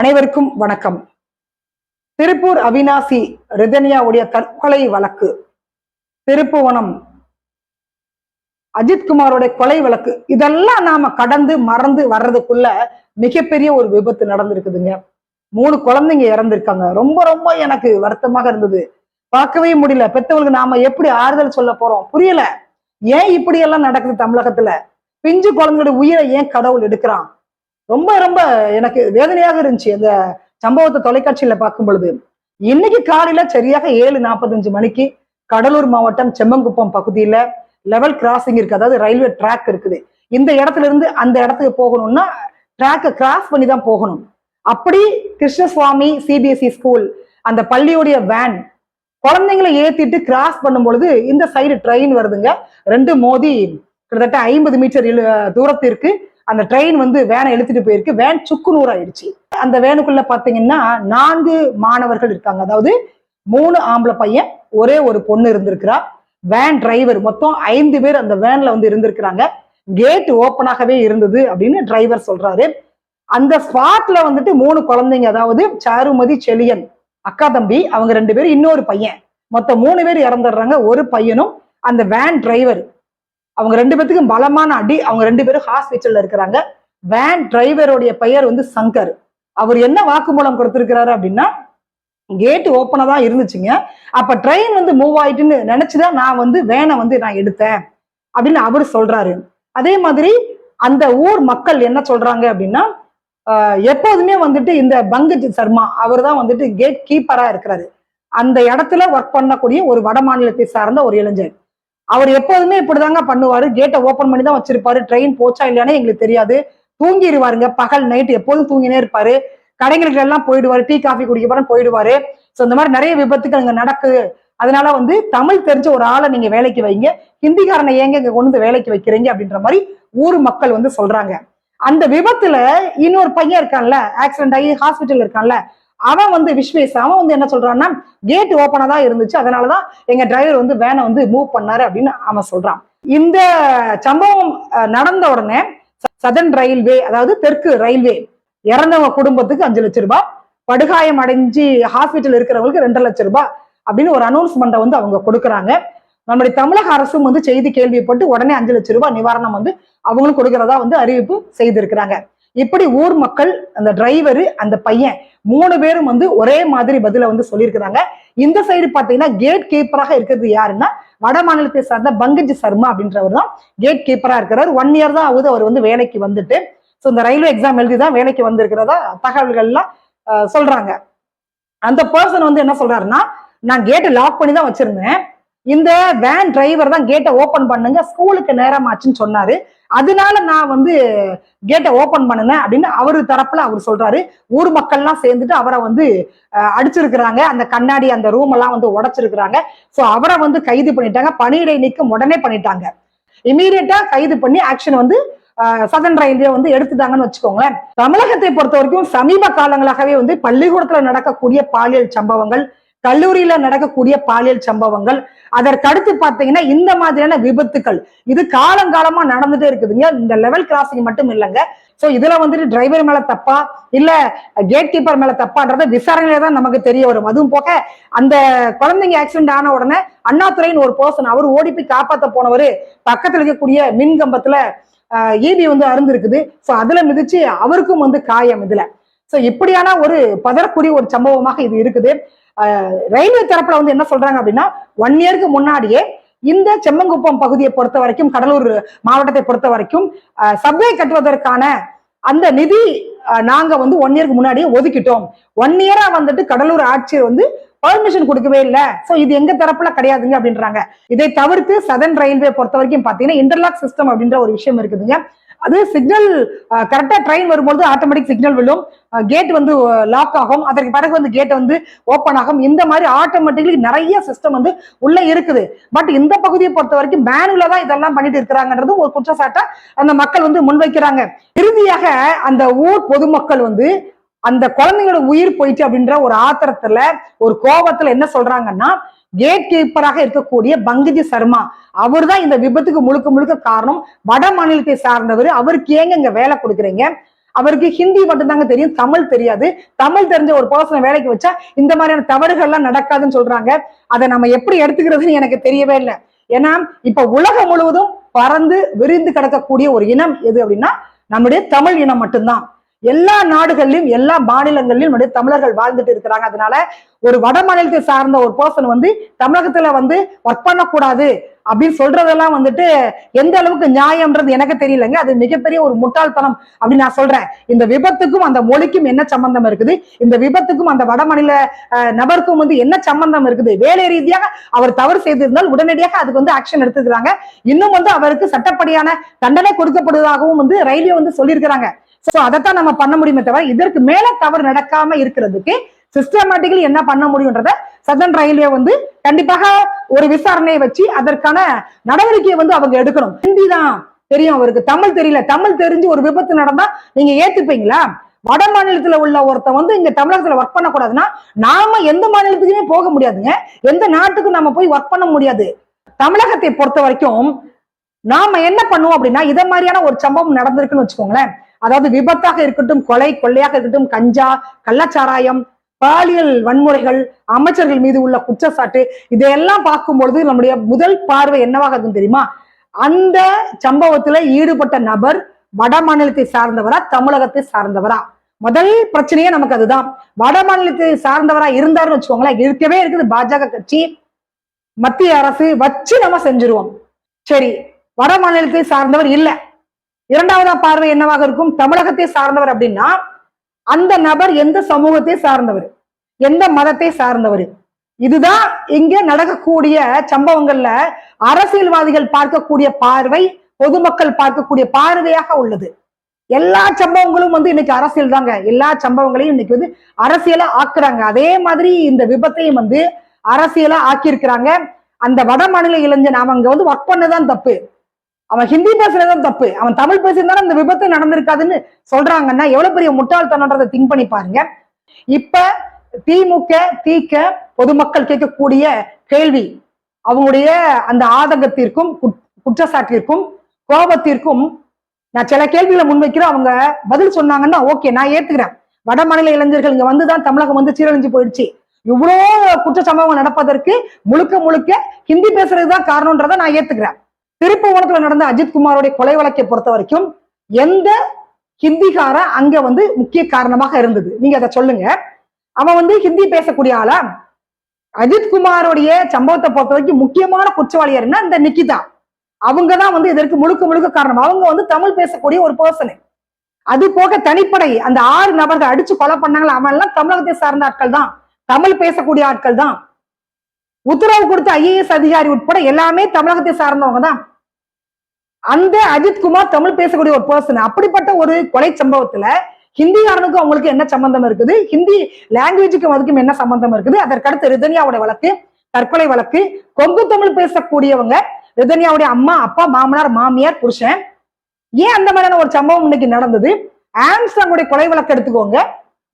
அனைவருக்கும் வணக்கம். திருப்பூர் அவினாசி ரிதன்யாவுடைய தற்கொலை வழக்கு. திருப்புவனம். அஜித்குமாரோட கொலை வழக்கு. இதெல்லாம் நாம கடந்து மறந்து வர்றதுக்குள்ள மிகப்பெரிய ஒரு விபத்து நடந்திருக்குதுங்க. மூணு குழந்தைங்க இறந்திருக்காங்க. ரொம்ப ரொம்ப எனக்கு வருத்தமாக இருந்தது. பார்க்கவே முடியல. பெத்தவங்களுக்கு நாம எப்படி ஆறுதல் சொல்ல போறோம்? புரியல. ஏன் இப்படி எல்லாம் நடக்குது தமிழகத்துல? பிஞ்சு குழந்தைங்களுடைய உயிரை ஏன் கடவுள் எடுக்கிறான்? ரொம்ப ரொம்ப எனக்கு வேதனையாக இருந்துச்சு அந்த சம்பவத்தை தொலைக்காட்சியில பார்க்கும் பொழுது. இன்னைக்கு காலையில சரியாக ஏழு நாற்பத்தஞ்சு மணிக்கு கடலூர் மாவட்டம் செம்மங்குப்பம் பகுதியில லெவல் கிராசிங் இருக்கு. அதாவது ரயில்வே ட்ராக் இருக்குது. இந்த இடத்துல இருந்து அந்த இடத்துக்கு போகணும்னா ட்ராக்கை கிராஸ் பண்ணி தான் போகணும். அப்படி கிருஷ்ணசுவாமி சிபிஎஸ்இ ஸ்கூல் அந்த பள்ளியுடைய வேன் குழந்தைங்களை ஏத்திட்டு கிராஸ் பண்ணும் பொழுது இந்த சைடு ட்ரெயின் வருதுங்க. ரெண்டு மோதி கிட்டத்தட்ட ஐம்பது மீட்டர் இழு- தூரத்திற்கு அந்த ட்ரெயின் வந்து வேனை இழுத்துட்டு போயிருக்கு. வேன் சுக்குநூறு ஆயிடுச்சு. அந்த வேனுக்குள்ள பாத்தீங்கன்னா நான்கு மாணவர்கள் இருக்காங்க. அதாவது மூணு ஆம்பளை பையன் ஒரே ஒரு பொண்ணு இருந்திருக்கிறா. வேன் டிரைவர் மொத்தம் ஐந்து பேர் அந்த வேன்ல வந்து இருந்திருக்கிறாங்க. கேட் ஓப்பனாகவே இருந்தது அப்படின்னு டிரைவர் சொல்றாரு. அந்த ஸ்பாட்ல வந்துட்டு மூணு குழந்தைங்க அதாவது சாருமதி செலியன் அக்கா தம்பி அவங்க ரெண்டு பேரும் இன்னொரு பையன். மொத்தம் மூணு பேர் இறந்துடுறாங்க. ஒரு பையனும் அந்த வேன் டிரைவர் அவங்க ரெண்டு பேத்துக்கும் பலமான அடி அவங்க ரெண்டு பேரும் ஹாஸ்பிட்டல்ல இருக்கிறாங்க. வேன் டிரைவருடைய பெயர் வந்து சங்கர். அவர் என்ன வாக்குமூலம் கொடுத்திருக்கிறாரு அப்படின்னா கேட்டு ஓப்பனா தான் இருந்துச்சுங்க. அப்ப ட்ரெயின் வந்து மூவ் ஆயிட்டுன்னு நினைச்சுதான் நான் வந்து வேனை வந்து நான் எடுத்தேன் அப்படின்னு அவர் சொல்றாரு. அதே மாதிரி அந்த ஊர் மக்கள் என்ன சொல்றாங்க அப்படின்னா எப்போதுமே வந்துட்டு இந்த பங்கஜ் சர்மா அவர் தான் வந்துட்டு கேட் கீப்பரா இருக்கிறாரு. அந்த இடத்துல ஒர்க் பண்ணக்கூடிய ஒரு வட மாநிலத்தை சார்ந்த ஒரு இளைஞர். அவர் எப்போதுமே இப்படிதாங்க பண்ணுவாரு. கேட்டை ஓபன் பண்ணி தான் வச்சிருப்பாரு. ட்ரெயின் போச்சா இல்லையானே எங்களுக்கு தெரியாது. தூங்கிடுவாருங்க பகல் நைட் எப்போதும் தூங்கினே இருப்பாரு. கடைகளுக்கு எல்லாம் போயிடுவாரு. டீ காஃபி குடிக்க போறேன்னு போயிடுவாரு. ஸோ இந்த மாதிரி நிறைய விபத்துகள் இங்க நடக்குது. அதனால வந்து தமிழ் தெரிஞ்ச ஒரு ஆளை நீங்க வேலைக்கு வைங்க. ஹிந்திக்காரனை ஏங்க இங்க கொண்டு வந்து வேலைக்கு வைக்கிறீங்க அப்படின்ற மாதிரி ஊர் மக்கள் வந்து சொல்றாங்க. அந்த விபத்துல இன்னொரு பையன் இருக்கான்ல ஆக்சிடென்ட் ஆகி ஹாஸ்பிட்டல் இருக்கான்ல அவன் வந்து விஸ்வேஸ் அவன் வந்து என்ன சொல்றான்னா கேட் ஓப்பனா தான் இருந்துச்சு. அதனாலதான் எங்க டிரைவர் வந்து வேனை வந்து மூவ் பண்ணாரு அப்படின்னு அவன் சொல்றான். இந்த சம்பவம் நடந்த உடனே சதன் ரயில்வே அதாவது தெற்கு ரயில்வே இறந்தவங்க குடும்பத்துக்கு அஞ்சு லட்சம் ரூபாய் படுகாயம் அடைஞ்சு ஹாஸ்பிட்டல் இருக்கிறவங்களுக்கு ரெண்டு லட்சம் ரூபாய் அப்படின்னு ஒரு அனௌன்ஸ்மெண்ட்டை வந்து அவங்க கொடுக்குறாங்க. நம்முடைய தமிழக அரசும் வந்து செய்தி கேள்விப்பட்டு உடனே அஞ்சு லட்சம் ரூபாய் நிவாரணம் வந்து அவங்களும் கொடுக்கறதா வந்து அறிவிப்பு செய்திருக்கிறாங்க. இப்படி ஊர் மக்கள் அந்த டிரைவர் அந்த பையன் மூணு பேரும் வந்து ஒரே மாதிரி பதில வந்து சொல்லியிருக்கிறாங்க. இந்த சைடு பாத்தீங்கன்னா கேட் கீப்பராக இருக்கிறது யாருன்னா வட மாநிலத்தை சார்ந்த பங்கஜ் சர்மா அப்படின்றவர் தான் கேட் கீப்பரா இருக்கிறார். ஒன் இயர் தான் ஆகுது அவர் வந்து வேலைக்கு வந்துட்டு. ஸோ இந்த ரயில்வே எக்ஸாம் எழுதி தான் வேலைக்கு வந்திருக்கிறதா தகவல்கள்லாம் சொல்றாங்க. அந்த பர்சன் வந்து என்ன சொல்றாருன்னா நான் கேட்டை லாக் பண்ணி தான் வச்சிருந்தேன். இந்த வேன் டிரைவர் தான் கேட்டை ஓபன் பண்ணுங்க. ஸ்கூலுக்கு நேரமாச்சுன்னு சொன்னாரு. அதனால நான் வந்து கேட்டை ஓபன் பண்ணுனேன் அப்படின்னு அவரு தரப்புல அவர் சொல்றாரு. ஊர் மக்கள்லாம் சேர்ந்துட்டு அவரை வந்து அடிச்சிருக்கிறாங்க. அந்த கண்ணாடி அந்த ரூம் எல்லாம் வந்து உடைச்சிருக்கிறாங்க. சோ அவரை வந்து கைது பண்ணிட்டாங்க. பணியிடை நீக்கம் உடனே பண்ணிட்டாங்க. இமீடியட்டா கைது பண்ணி ஆக்ஷன் வந்து சதன் ரயில்வே வந்து எடுத்துட்டாங்கன்னு வச்சுக்கோங்களேன். தமிழகத்தை பொறுத்த வரைக்கும் சமீப காலங்களாகவே வந்து பள்ளிக்கூடத்துல நடக்கக்கூடிய பாலியல் சம்பவங்கள் கல்லூரியில நடக்கக்கூடிய பாலியல் சம்பவங்கள். அதற்கடுத்து பாத்தீங்கன்னா இந்த மாதிரியான விபத்துக்கள். இது காலங்காலமா நடந்துட்டே இருக்குதுங்க இந்த லெவல் கிராசிங் மட்டும் இல்லைங்க. சோ இதுல வந்துட்டு டிரைவர் மேல தப்பா இல்ல கேட் கீப்பர் மேல தப்பான்றத விசாரணையில தான் நமக்கு தெரிய வரும். அதுவும் போக அந்த குழந்தைங்க ஆக்சிடென்ட் ஆன உடனே அண்ணாதுரைன்னு ஒரு பர்சன் அவர் ஓடி போய் காப்பாத்த போனவர் பக்கத்துல இருக்கக்கூடிய மின் கம்பத்துல ஈபி வந்து அருந்திருக்குது. சோ அதுல மிதிச்சு அவருக்கும் வந்து காயம் இதுல. சோ இப்படியான ஒரு பதறக்கூடிய ஒரு சம்பவமாக இது இருக்குது. ரயில்வே தரப்புல வந்து என்ன சொல்றாங்க அப்படின்னா ஒன் இயருக்கு முன்னாடியே இந்த செம்மங்குப்பம் பகுதியை பொறுத்த வரைக்கும் கடலூர் மாவட்டத்தை பொறுத்த வரைக்கும் சப்வே கட்டுவதற்கான அந்த நிதி நாங்க வந்து ஒன் இயருக்கு முன்னாடியே ஒதுக்கிட்டோம். ஒன் இயரா வந்துட்டு கடலூர் ஆட்சியர் வந்து பர்மிஷன் கொடுக்கவே இல்லை. சோ இது எங்க தரப்புல கிடையாதுங்க அப்படின்றாங்க. இதை தவிர்த்து சதன் ரயில்வே பொறுத்த வரைக்கும் பாத்தீங்கன்னா இன்டர்லாக் சிஸ்டம் அப்படின்ற ஒரு விஷயம் இருக்குதுங்க. அது சிக்னல் கரெக்டாக ட்ரெயின் வரும்போது ஆட்டோமேட்டிக் சிக்னல் விழும். கேட் வந்து லாக் ஆகும். அதற்கு பிறகு வந்து கேட் வந்து ஓப்பன் ஆகும். இந்த மாதிரி ஆட்டோமேட்டிக்லி நிறைய சிஸ்டம் வந்து உள்ள இருக்குது. பட் இந்த பகுதியை பொறுத்த வரைக்கும் மேனுவலா தான் இதெல்லாம் பண்ணிட்டு இருக்கிறாங்கன்றது ஒரு குற்றச்சாட்டை அந்த மக்கள் வந்து முன்வைக்கிறாங்க. இறுதியாக அந்த ஊர் பொதுமக்கள் வந்து அந்த குழந்தைங்களோட உயிர் போயிட்டு அப்படின்ற ஒரு ஆத்திரத்துல ஒரு கோபத்துல என்ன சொல்றாங்கன்னா கேட் கீப்பராக இருக்கக்கூடிய பங்கஜி சர்மா. அவர் தான் இந்த விபத்துக்கு முழுக்க முழுக்க காரணம். வட மாநிலத்தை சார்ந்தவர். அவருக்கு ஏங்க இங்க வேலை கொடுக்குறீங்க? அவருக்கு ஹிந்தி மட்டும்தாங்க தெரியும் தமிழ் தெரியாது. தமிழ் தெரிஞ்ச ஒரு பர்சனை வேலைக்கு வச்சா இந்த மாதிரியான தவறுகள்லாம் நடக்காதுன்னு சொல்றாங்க. அதை நம்ம எப்படி எடுத்துக்கிறதுன்னு எனக்கு தெரியவே இல்லை. ஏன்னா இப்ப உலகம் முழுவதும் பறந்து விரிந்து கிடக்கக்கூடிய ஒரு இனம் எது அப்படின்னா நம்முடைய தமிழ் இனம் மட்டும்தான். எல்லா நாடுகளிலும் எல்லா மாநிலங்களிலும் வந்து தமிழர்கள் வாழ்ந்துட்டு இருக்கிறாங்க. அதனால ஒரு வட மாநிலத்தை சார்ந்த ஒரு பர்சன் வந்து தமிழகத்துல வந்து ஒர்க் பண்ணக்கூடாது அப்படின்னு சொல்றதெல்லாம் வந்துட்டு எந்த அளவுக்கு நியாயம்ன்றது எனக்கு தெரியலங்க. அது மிகப்பெரிய ஒரு முட்டாள்தனம் அப்படின்னு நான் சொல்றேன். இந்த விபத்துக்கும் அந்த மொழிக்கும் என்ன சம்பந்தம் இருக்குது? இந்த விபத்துக்கும் அந்த வட மாநில நபருக்கும் வந்து என்ன சம்பந்தம் இருக்குது? வேலை ரீதியாக அவர் தவறு செய்திருந்தால் உடனடியாக அதுக்கு வந்து ஆக்ஷன் எடுத்துக்கிறாங்க. இன்னும் வந்து அவருக்கு சட்டப்படியான தண்டனை கொடுக்கப்படுவதாகவும் வந்து ரயில்வே வந்து சொல்லியிருக்கிறாங்க. சோ அதைத்தான் நம்ம பண்ண முடியுமே தவிர இதற்கு மேல தவறு நடக்காம இருக்கிறதுக்கு சிஸ்டமேட்டிக்கலி என்ன பண்ண முடியும்ன்றத சதன் ரயில்வே வந்து கண்டிப்பாக ஒரு விசாரணையை வச்சு அதற்கான நடவடிக்கையை வந்து அவங்க எடுக்கணும். ஹிந்தி தான் தெரியும் அவருக்கு. தமிழ் தெரியல. தமிழ் தெரிஞ்சு ஒரு விபத்து நடந்தா நீங்க ஏத்துப்பீங்களா? வட மாநிலத்துல உள்ள ஒருத்தன் வந்து இங்க தமிழகத்துல ஒர்க் பண்ணக்கூடாதுன்னா நாம எந்த மாநிலத்துக்குமே போக முடியாதுங்க. எந்த நாட்டுக்கும் நம்ம போய் ஒர்க் பண்ண முடியாது. தமிழகத்தை பொறுத்த வரைக்கும் நாம என்ன பண்ணுவோம் அப்படின்னா இத மாதிரியான ஒரு சம்பவம் நடந்திருக்குன்னு வச்சுக்கோங்களேன். அதாவது விபத்தாக இருக்கட்டும் கொலை கொள்ளையாக இருக்கட்டும் கஞ்சா கள்ளச்சாராயம் பாலியல் வன்முறைகள் அமைச்சர்கள் மீது உள்ள குற்றச்சாட்டு இதையெல்லாம் பார்க்கும் பொழுது நம்முடைய முதல் பார்வை என்னவாக இருக்கும் தெரியுமா? அந்த சம்பவத்துல ஈடுபட்ட நபர் வட மாநிலத்தை சார்ந்தவரா தமிழகத்தை சார்ந்தவரா? முதல் பிரச்சனையே நமக்கு அதுதான். வட மாநிலத்தை சார்ந்தவரா இருந்தாருன்னு வச்சுக்கோங்களேன் இருக்கவே இருக்குது பாஜக கட்சி. மத்திய அரசு வச்சு நம்ம செஞ்சிருவோம். சரி வட மாநிலத்தை சார்ந்தவர் இல்ல. இரண்டாவதா பார்வை என்னவாக இருக்கும்? தமிழகத்தை சார்ந்தவர் அப்படின்னா அந்த நபர் எந்த சமூகத்தை சார்ந்தவர்? எந்த மதத்தை சார்ந்தவர்? இதுதான் இங்க நடக்கக்கூடிய சம்பவங்கள்ல அரசியல்வாதிகள் பார்க்கக்கூடிய பார்வை பொதுமக்கள் பார்க்கக்கூடிய பார்வையாக உள்ளது. எல்லா சம்பவங்களும் வந்து இன்னைக்கு அரசியல் தாங்க. எல்லா சம்பவங்களையும் இன்னைக்கு வந்து அரசியலா ஆக்குறாங்க. அதே மாதிரி இந்த விபத்தையும் வந்து அரசியலா ஆக்கியிருக்கிறாங்க. அந்த வட மாநில இளைஞன் அவங்க வந்து ஒர்க் பண்ணதான் தப்பு. அவன் ஹிந்தி பேசுறதுதான் தப்பு. அவன் தமிழ் பேசியிருந்தாலும் இந்த விபத்து நடந்திருக்காதுன்னு சொல்றாங்கன்னா எவ்வளவு பெரிய முட்டாள்தனன்றதை திங்க் பண்ணி பாருங்க. இப்ப திமுக தீக்க பொதுமக்கள் கேட்கக்கூடிய கேள்வி அவங்களுடைய அந்த ஆதங்கத்திற்கும் குட்- குற்றச்சாட்டிற்கும் கோபத்திற்கும் நான் சில கேள்விகளை முன்வைக்கிறேன். அவங்க பதில் சொன்னாங்கன்னா ஓகே நான் ஏத்துக்கிறேன். வட மாநில இளைஞர்கள் இங்க வந்துதான் தமிழகம் வந்து சீரழிஞ்சு போயிடுச்சு. இவ்வளோ குற்ற சம்பவங்கள் நடப்பதற்கு முழுக்க முழுக்க ஹிந்தி பேசுறதுதான் காரணம்ன்றதை நான் ஏத்துக்கிறேன். திருப்புவனத்துல நடந்த அஜித் குமாரோடைய கொலை வழக்கை பொறுத்த வரைக்கும் எந்த ஹிந்திக்கார அங்க வந்து முக்கிய காரணமாக இருந்தது? நீங்க அதை சொல்லுங்க. அவன் வந்து ஹிந்தி பேசக்கூடிய ஆளா? அஜித் குமாரோடைய சம்பவத்தை பொறுத்த வரைக்கும் முக்கியமான குற்றவாளியர்னா இந்த நிக்கிதா. அவங்க தான் வந்து இதற்கு முழுக்க முழுக்க காரணம். அவங்க வந்து தமிழ் பேசக்கூடிய ஒரு பர்சனு அது போக தனிப்படை. அந்த ஆறு நபர்கள் அடிச்சு கொலை பண்ணாங்களா? அவன் எல்லாம் தமிழகத்தை சார்ந்த ஆட்கள் தான். தமிழ் பேசக்கூடிய ஆட்கள் தான். உத்தரவு கொடுத்த ஐஏஎஸ் அதிகாரி உட்பட எல்லாமே தமிழகத்தை சார்ந்தவங்க தான். அந்த அஜித் குமார் தமிழ் பேசக்கூடிய ஒரு பர்சன் அப்படிப்பட்ட ஒரு கொலை சம்பவத்துல ஹிந்திக்காரனுக்கும் அவங்களுக்கு என்ன சம்பந்தம் இருக்குது? ஹிந்தி லாங்குவேஜுக்கும் அதுக்கும் என்ன சம்பந்தம் இருக்குது? அதற்கடுத்து ரிதன்யாவோட வழக்கு தற்கொலை வழக்கு கொங்கு தமிழ் பேசக்கூடியவங்க ரிதன்யாவுடைய அம்மா அப்பா மாமனார் மாமியார் புருஷன். ஏன் அந்த மாதிரியான ஒரு சம்பவம் இன்னைக்கு நடந்தது? ஆம்ஸ்டாங்குடைய கொலை வழக்கு எடுத்துக்கோங்க.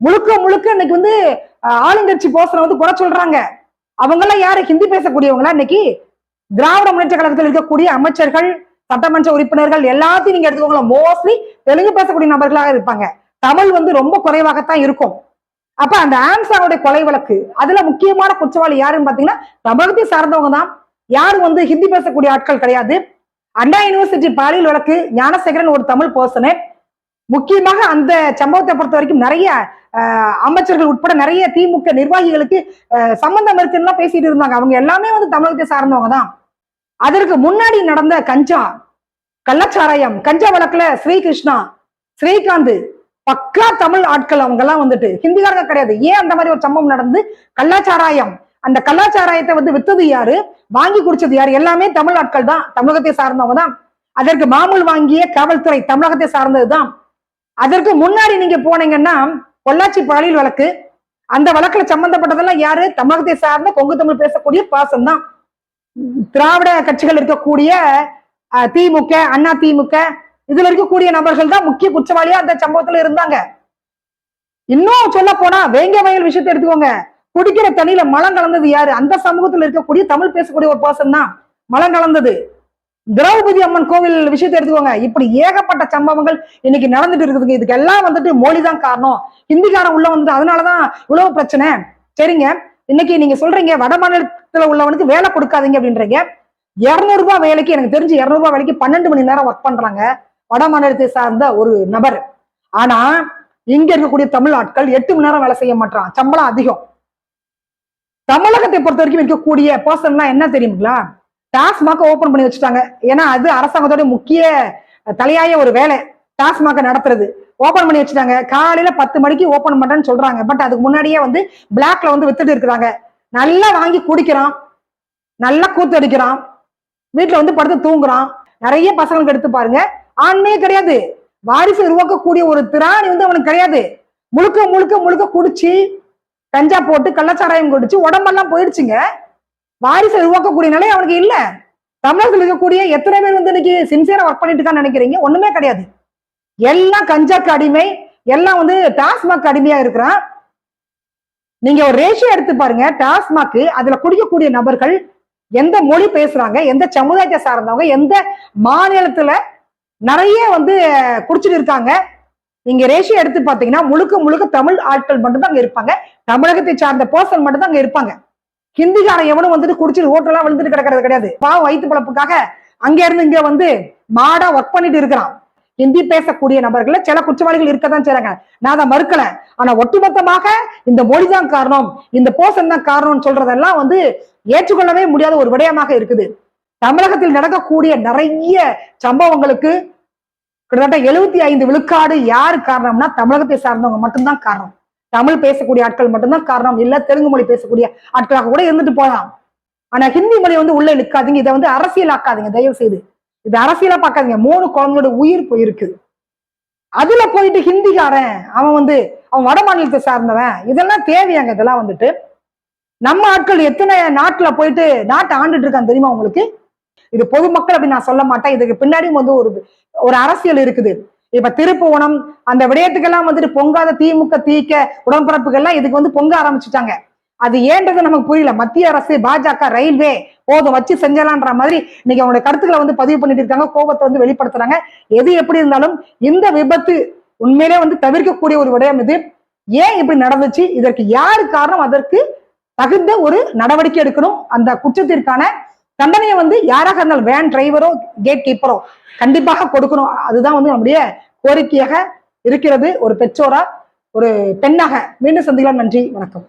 முழுக்க முழுக்க இன்னைக்கு வந்து ஆளுங்கட்சி போசனை வந்து குறை சொல்றாங்க. அவங்க எல்லாம் யாரு? ஹிந்தி பேசக்கூடியவங்களா? இன்னைக்கு திராவிட முன்னேற்ற கழகத்தில் இருக்கக்கூடிய அமைச்சர்கள் சட்டமன்ற உறுப்பினர்கள் எல்லாத்தையும் நீங்க எடுத்துக்கோங்களா. மோஸ்ட்லி தெலுங்கு பேசக்கூடிய நபர்களாக இருப்பாங்க. தமிழ் வந்து ரொம்ப குறைவாகத்தான் இருக்கும். அப்ப அந்த ஆம்சாவுடைய கொலை வழக்கு அதுல முக்கியமான குற்றவாளி யாருன்னு பாத்தீங்கன்னா தமிழகத்தை சார்ந்தவங்க தான். யாரும் வந்து ஹிந்தி பேசக்கூடிய ஆட்கள் கிடையாது. அண்ணா யூனிவர்சிட்டி பாலியல் வழக்கு ஞானசேகரன் ஒரு தமிழ் பர்சனு முக்கியமாக அந்த சம்பவத்தை பொறுத்த வரைக்கும் நிறைய அமைச்சர்கள் உட்பட நிறைய திமுக நிர்வாகிகளுக்கு சம்பந்தம் இருக்குன்னு பேசிட்டு இருந்தாங்க. அவங்க எல்லாமே வந்து தமிழகத்தை சார்ந்தவங்க தான். அதற்கு முன்னாடி நடந்த கஞ்சா கள்ளச்சாராயம் கஞ்சா வழக்குல ஸ்ரீகிருஷ்ணா ஸ்ரீகாந்த் பக்கா தமிழ் ஆட்கள் அவங்க எல்லாம் வந்துட்டு ஹிந்திக்காரங்க கிடையாது. ஏன் அந்த மாதிரி ஒரு சம்பவம் நடந்து? கள்ளச்சாராயம். அந்த கலாச்சாராயத்தை வந்து வித்தது யாரு? வாங்கி குடிச்சது யாரு? எல்லாமே தமிழ் ஆட்கள் தான். தமிழகத்தை சார்ந்தவங்க தான். அதற்கு மாமூல் வாங்கிய காவல்துறை தமிழகத்தை சார்ந்தது தான். அதற்கு முன்னாடி நீங்க போனீங்கன்னா பொள்ளாச்சி பாலியல் வழக்கு. அந்த வழக்குல சம்பந்தப்பட்டதெல்லாம் யாரு? தமிழகத்தை சார்ந்த கொங்கு தமிழ் பேசக்கூடிய பாசம் தான். திராவிட கட்சிகள் இருக்கக்கூடிய அஹ், திமுக அண்ணா திமுக இதுல இருக்கக்கூடிய நபர்கள் தான் முக்கிய குற்றவாளியா அந்த சம்பவத்துல இருந்தாங்க. இன்னும் சொல்ல போனா வேங்க வயல் விஷயத்தை எடுத்துக்கோங்க. குடிக்கிற தண்ணியில மலம் கலந்தது யாரு? அந்த சமூகத்துல இருக்கக்கூடிய தமிழ் பேசக்கூடிய ஒரு பர்சன் தான் மலம் கலந்தது. திரௌபதி அம்மன் கோவில் விஷயத்தை எடுத்துக்கோங்க. இப்படி ஏகப்பட்ட சம்பவங்கள் இன்னைக்கு நடந்துட்டு இருக்குதுங்க. இதுக்கு எல்லாம் வந்துட்டு மொழி தான் காரணம். ஹிந்திக்காரன் உள்ள வந்து அதனாலதான் இவ்வளவு பிரச்சனை. சரிங்க. இன்னைக்கு நீங்க சொல்றீங்க வட மாநிலத்துல உள்ளவனுக்கு வேலை கொடுக்காதீங்க அப்படின்றீங்க. இருநூறு ரூபாய் வேலைக்கு எனக்கு தெரிஞ்சு இருநூறு ரூபாய் வேலைக்கு பன்னெண்டு மணி நேரம் ஒர்க் பண்றாங்க. வட மாநிலத்தை சார்ந்த ஒரு நபர். ஆனா இங்க இருக்கக்கூடிய தமிழ் ஆட்கள் எட்டு மணி நேரம் வேலை செய்ய மாட்டான் சம்பளம் அதிகம். தமிழகத்தை பொறுத்த வரைக்கும் இருக்கக்கூடிய பர்சன்லாம் என்ன தெரியுங்களா? டாஸ்மாக ஓபன் பண்ணி வச்சுட்டாங்க. ஏன்னா அது அரசாங்கத்தோட முக்கிய தலையாய ஒரு வேலை. டாஸ்மாக நடத்துறது. ஓபன் பண்ணி வச்சுட்டாங்க. காலையில பத்து மணிக்கு ஓபன் பண்றேன்னு சொல்றாங்க. பட் அதுக்கு முன்னாடியே வந்து பிளாக்ல வந்து வித்துட்டு இருக்கிறாங்க. நல்லா வாங்கி குடிக்கிறான். நல்லா கூத்து அடிக்கிறான். வீட்டுல வந்து படுத்து தூங்குறான். நிறைய பசங்களுக்கு எடுத்து பாருங்க. ஆண்மையே கிடையாது. வாரிசு உருவாக்கக்கூடிய ஒரு திராணி வந்து அவனுக்கு கிடையாது. முழுக்க முழுக்க முழுக்க குடிச்சு கஞ்சா போட்டு கள்ளச்சாராயம் குடிச்சு உடம்பெல்லாம் போயிடுச்சுங்க. வாரிசை உருவாக்கக்கூடிய நிலை அவனுக்கு இல்ல. தமிழகத்தில் இருக்கக்கூடிய எத்தனை பேர் வந்து இன்னைக்கு சின்சியரா ஒர்க் பண்ணிட்டு இருக்கான்னு நினைக்கிறீங்க? ஒண்ணுமே கிடையாது. எல்லாம் கஞ்சாக்கு அடிமை. எல்லாம் வந்து டாஸ்மாக் அடிமையா இருக்கிறான். நீங்க ஒரு ரேஷியோ எடுத்து பாருங்க டாஸ்மாக் அதுல குடிக்கக்கூடிய நபர்கள் எந்த மொழி பேசுறாங்க எந்த சமுதாயத்தை சார்ந்தவங்க எந்த மாநிலத்துல நிறைய வந்து குடிச்சிட்டு இருக்காங்க. நீங்க ரேஷியோ எடுத்து பாத்தீங்கன்னா முழுக்க முழுக்க தமிழ் ஆட்கள் மட்டும்தான் அங்க இருப்பாங்க. தமிழகத்தை சார்ந்த பர்சன் மட்டும் தான் அங்க இருப்பாங்க. ஹிந்திக்காரன் எவனும் வந்துட்டு குடிச்சிட்டு ஹோட்டலாம் விழுந்துட்டு கிடக்கிறது கிடையாது. பாவம் வயிற்று பழப்புக்காக அங்க இருந்து இங்க வந்து மாடா ஒர்க் பண்ணிட்டு இருக்கிறான். ஹிந்தி பேசக்கூடிய நபர்கள சில குற்றவாளிகள் இருக்கதான் செய்றாங்க. நான் அதை மறுக்கல. ஆனா ஒட்டுமொத்தமாக இந்த மொழி தான் காரணம் இந்த போசன் தான் காரணம்னு சொல்றதெல்லாம் வந்து ஏற்றுக்கொள்ளவே முடியாத ஒரு விடயமாக இருக்குது. தமிழகத்தில் நடக்கக்கூடிய நிறைய சம்பவங்களுக்கு கிட்டத்தட்ட எழுபத்தி ஐந்து விழுக்காடு யாரு காரணம்னா தமிழகத்தை சார்ந்தவங்க மட்டும்தான் காரணம். தமிழ் பேசக்கூடிய ஆட்கள் மட்டும்தான் காரணம். இல்ல தெலுங்கு மொழி பேசக்கூடிய ஆட்களாக கூட இருந்துட்டு போகலாம். ஆனா ஹிந்தி மொழி வந்து உள்ள இழுக்காதீங்க இதை வந்து அரசியல் ஆக்காதீங்க தயவு செய்து இது அரசியலா பார்க்காதீங்க. மூணு குழந்தையோட உயிர் போயிருக்கு. அதுல போயிட்டு ஹிந்திக்காரன் அவன் வந்து அவன் வட மாநிலத்தை சார்ந்தவன். இதெல்லாம் தேவையாங்க. இதெல்லாம் வந்துட்டு நம்ம ஆட்கள் எத்தனை நாட்டுல போயிட்டு நாட்டை ஆண்டுட்டு இருக்கான் தெரியுமா உங்களுக்கு? இது பொதுமக்கள் அப்படின்னு நான் சொல்ல மாட்டேன். இதுக்கு பின்னாடியும் வந்து ஒரு ஒரு அரசியல் இருக்குது. இப்ப திருப்புவனம் அந்த விடயத்துக்கெல்லாம் வந்துட்டு பொங்காத திமுக தீக்க உடன்பிறப்புகள்லாம் இதுக்கு வந்து பொங்க ஆரம்பிச்சுட்டாங்க. அது ஏன்றது நமக்கு புரியல. மத்திய அரசு பாஜக ரயில்வே போதும் வச்சு செஞ்சலான்ற மாதிரி இன்னைக்கு அவங்களுடைய கருத்துக்களை வந்து பதிவு பண்ணிட்டு இருக்காங்க. கோபத்தை வந்து வெளிப்படுத்துறாங்க. எது எப்படி இருந்தாலும் இந்த விபத்து உண்மையிலே வந்து தவிர்க்கக்கூடிய ஒரு விடயம் இது. ஏன் இப்படி நடந்துச்சு? இதற்கு யாரு காரணம்? அதற்கு தகுந்த ஒரு நடவடிக்கை எடுக்கணும். அந்த குற்றத்திற்கான தண்டனையை வந்து யாராக இருந்தாலும் வேன் டிரைவரோ கேட் கீப்பரோ கண்டிப்பாக கொடுக்கணும். அதுதான் வந்து நம்முடைய கோரிக்கையாக இருக்கிறது. ஒரு பெற்றோரா ஒரு பெண்ணாக மீண்டும் சந்திக்கலாம். நன்றி. வணக்கம்.